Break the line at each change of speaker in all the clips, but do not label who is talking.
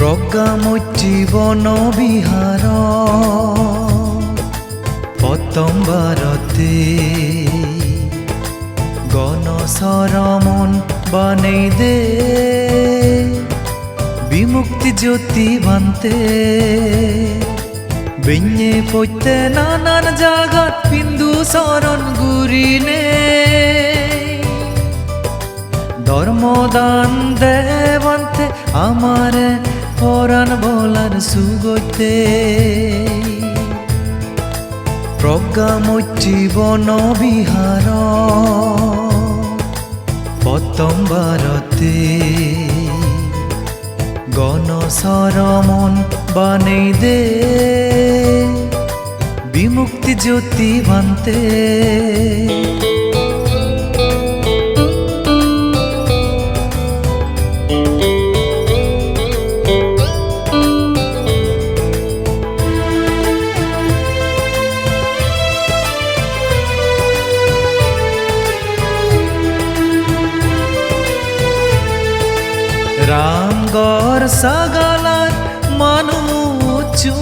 প্ৰজ্ঞামৈত্ৰী বন বিহাৰ পতম্বাৰতে গণচৰমন বানেই দে। বিমুক্তি জ্যোতি বান্তে। বেঞ্ঞে পৈতে নানান জাগাত পিন্দু চরণ গুরিনে। ধর্মদান দেবন্তে আমারে পরাণ বলার সুগৈতে। প্রজ্ঞামৈত্রী বন বিহার। পতম্বারতে গণসরমন বানেই দে। বিমুক্তি জ্যোতি বান্তে সাগালার মানুচুন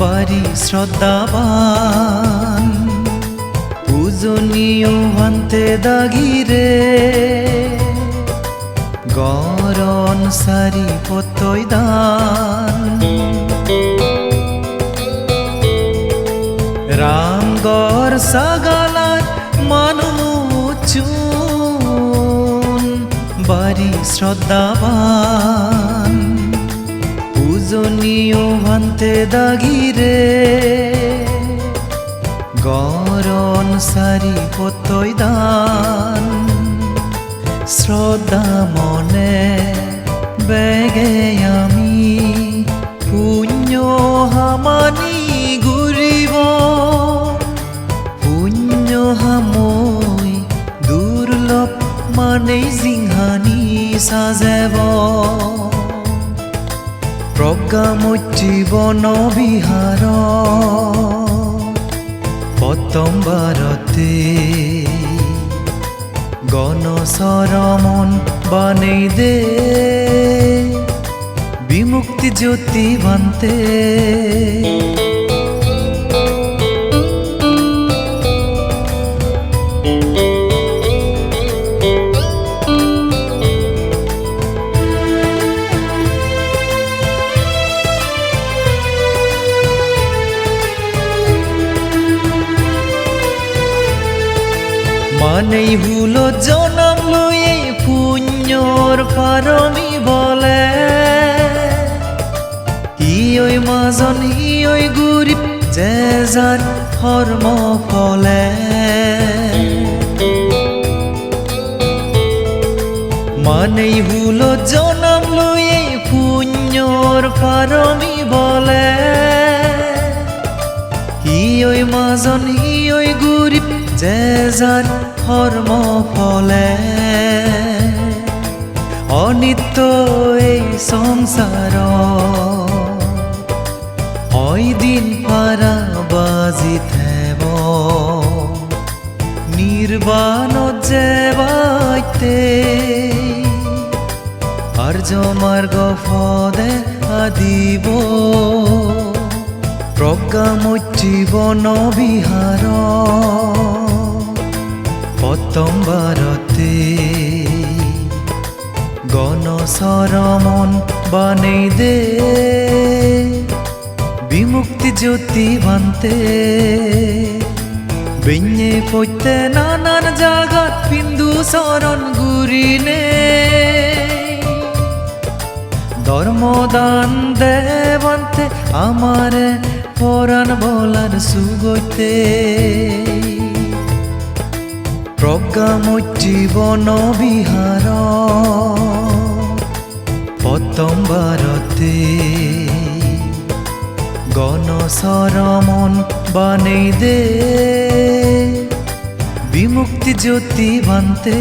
বাড়ি শ্রদ্ধাবান। পূজনীয় ভান্তে দাগিরে গরণ সারি পতই দান। রামগড় সাগালার মানুচুন শ্রদ্ধাবান। পূজনীয় ভান্তে দাগিরে গরণ সারি পতই দান। শ্রদ্ধা মনে বেগে আমি পুণ্য হামানি সাজেব। প্ৰজ্ঞামৈত্ৰী বন বিহাৰ পতম্বাৰতে গণচৰমন বানেই দে। বিমুক্তি জ্যোতি বান্তে মানেই হুলো জনম লয়ে পুণ্যর পারমি বলে। ইয়ই মাজন ইয়ই গরিব যে যার ধর্ম ফলে। মানেই হুলো জনম লয়ে পুণ্যর পারমি বলে। ইয়ই মাজন ইয়ই গরিব যে যার ধর্ম ফলে। অনিত্য এই সংসার। ওই দিন পারা বাজি থেব নির্বাণ যে বাইতে। আর্য মার্গ ফদে আদিব। প্রজ্ঞামৈত্ৰী বন বিহাৰ পতম্বাৰতে গণচৰমন বানেই দে। বিমুক্তি জ্যোতি বান্তে বেঞ্ঞে পৈতে নানান জাগাত পিন্দু চরণ গুরিনে। ধর্মদান দেবন্তে আমারে পরাণ বলার সুগৈতে। প্রজ্ঞামৈত্ৰী বন বিহাৰ পতম্বাৰতে গণচৰমন বানেই দে। বিমুক্তি জ্যোতি বান্তে।